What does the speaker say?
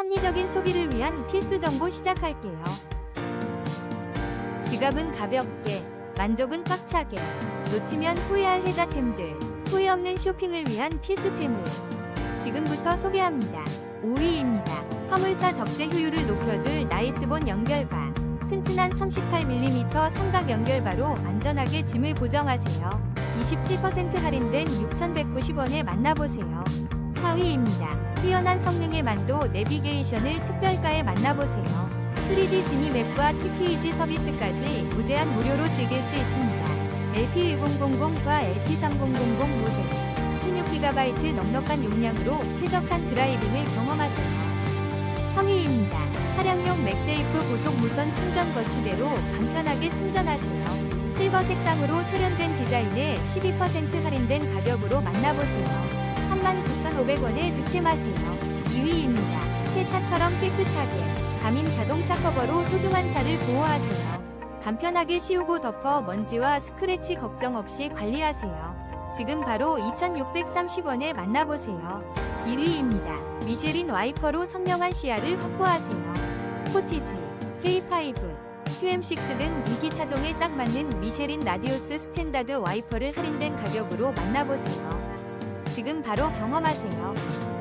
합리적인 소비를 위한 필수 정보 시작할게요. 지갑은 가볍게, 만족은 꽉차게, 놓치면 후회할 혜자템들, 후회 없는 쇼핑을 위한 필수템을 지금부터 소개합니다. 5위입니다. 화물차 적재 효율을 높여줄 나이스본 연결바. 튼튼한 38mm 삼각 연결바로 안전하게 짐을 고정하세요. 27% 할인된 6,190원에 만나보세요. 4위입니다. 뛰어난 성능의 만도 내비게이션을 특별가에 만나보세요. 3D 지니 맵과 TPEG 서비스까지 무제한 무료로 즐길 수 있습니다. LP1000과 LP3000 모델 16GB 넉넉한 용량으로 쾌적한 드라이빙을 경험하세요. 3위입니다. 차량용 맥세이프 고속 무선 충전 거치대로 간편하게 충전하세요. 실버 색상으로 세련된 디자인에 12% 할인된 가격으로 만나보세요. 39,500원에 득템하세요. 2위입니다. 새 차처럼 깨끗하게 가민 자동차 커버로 소중한 차를 보호하세요. 간편하게 씌우고 덮어 먼지와 스크래치 걱정 없이 관리하세요. 지금 바로 2,630원에 만나보세요. 1위입니다. 미쉐린 와이퍼로 선명한 시야를 확보하세요. 스포티지, K5, QM6 등 인기 차종에 딱 맞는 미쉐린 라디오스 스탠다드 와이퍼를 할인된 가격으로 만나보세요. 지금 바로 경험하세요.